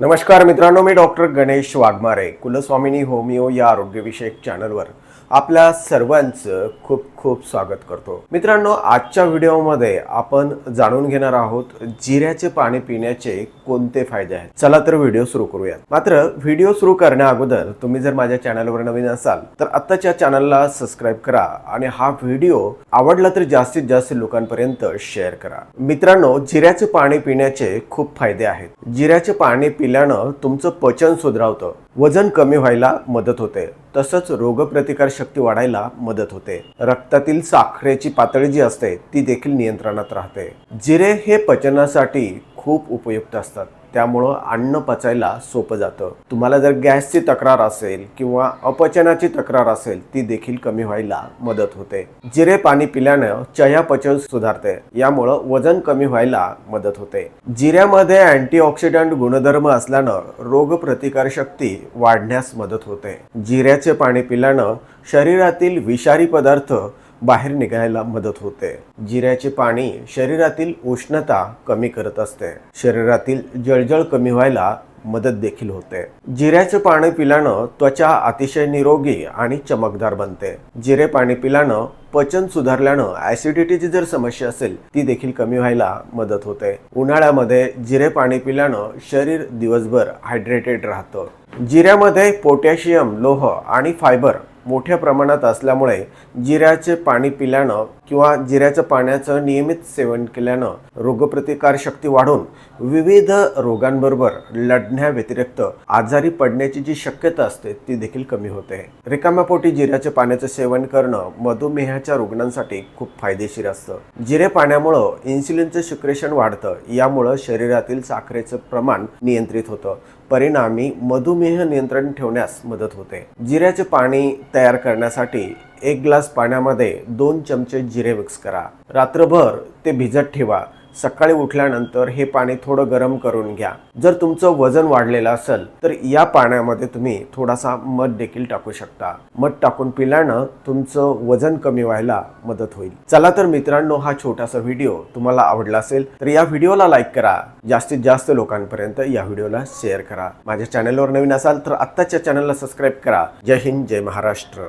नमस्कार मित्रांनो मी डॉक्टर गणेश वाघमारे कुलस्वामिनी होमिओ या आरोग्यविषयक चॅनलवर आपल्या सर्वांचं खूप खूप स्वागत करतो. मित्रांनो आजच्या व्हिडिओमध्ये आपण जाणून घेणार आहोत जिऱ्याचे पाणी पिण्याचे कोणते फायदे आहेत. चला तर व्हिडिओ सुरू करूयात. मात्र व्हिडिओ सुरू करण्या अगोदर तुम्ही जर माझ्या चॅनलवर नवीन असाल तर आत्ताच्या चॅनलला सबस्क्राईब करा आणि हा व्हिडिओ आवडला तर जास्तीत जास्त लोकांपर्यंत शेअर करा. मित्रांनो जिऱ्याचे पाणी पिण्याचे खूप फायदे आहेत. जिऱ्याचे पाणी पिल्यानं तुमचं पचन सुधरावतं. वजन कमी व्हायला मदत होते. तसंच रोगप्रतिकार शक्ती वाढायला मदत होते. रक्तातील साखरेची पातळी जी असते ती देखील नियंत्रणात राहते. जिरे हे पचनासाठी खूप उपयुक्त असतात. त्यामुळं अन्न पचायला सोपं जातं. तुम्हाला जर गॅसची तक्रार असेल किंवा अपचनाची तक्रार असेल ती देखील कमी व्हायला मदत होते. जिरे पाणी पिल्यानं चयापचय सुधारते. यामुळं वजन कमी व्हायला मदत होते. जिऱ्यामध्ये अँटीऑक्सिडंट गुणधर्म असल्यानं रोगप्रतिकार शक्ती वाढण्यास मदत होते. जिऱ्याचे पाणी पिल्यानं शरीरातील विषारी पदार्थ बाहेर निघायला मदत होते. जिऱ्याचे पाणी शरीरातील उष्णता कमी करत असते. शरीरातील जळजळ कमी व्हायला मदत देखील होते. जिऱ्याचे पाणी पिल्यानं त्वचा अतिशय निरोगी आणि चमकदार बनते. जिरे पाणी पिल्यानं पचन सुधारल्यानं ऍसिडिटीची जर समस्या असेल ती देखील कमी व्हायला मदत होते. उन्हाळ्यामध्ये जिरे पाणी पिल्यानं शरीर दिवसभर हायड्रेटेड राहतं. जिऱ्यामध्ये पोटॅशियम लोह आणि फायबर मोठ्या प्रमाणात असल्यामुळे जिऱ्याचे पाणी पिल्यानं किंवा जिऱ्याच्या पाण्याचं नियमित सेवन केल्यानं रोगप्रतिकार शक्ती वाढून विविध रोगांबरोबर लढण्याव्यतिरिक्त आजारी पडण्याची जी शक्यता असते ती देखील कमी होते. रिकाम्या पोटी जिऱ्याच्या पाण्याचं सेवन करणं मधुमेहाच्या रुग्णांसाठी खूप फायदेशीर असतं. जिरे पाण्यामुळं इन्सुलिनचं सिक्रेशन वाढतं यामुळं शरीरातील साखरेचं प्रमाण नियंत्रित होतं. परिणामी मधुमेह नियंत्रण ठेवण्यास मदत होते. जिऱ्याचे पाणी तयार करण्यासाठी एक ग्लास पाण्यामध्ये दोन चमचे जिरे मिक्स करा. रात्रभर ते भिजत ठेवा. सकाळी उठल्यानंतर हे पाणी थोडं गरम करून घ्या. जर तुमचं वजन वाढलेलं असेल तर या पाण्यामध्ये तुम्ही थोडासा मध देखील टाकू शकता. मध टाकून पिल्यानं तुमचं वजन कमी व्हायला मदत होईल. चला तर मित्रांनो हा छोटासा व्हिडिओ तुम्हाला आवडला असेल तर या व्हिडिओला लाईक करा. जास्तीत जास्त लोकांपर्यंत या व्हिडिओला शेअर करा. माझ्या चॅनलवर नवीन असाल तर आत्ताच्या चॅनलला सबस्क्राईब करा. जय हिंद जय महाराष्ट्र.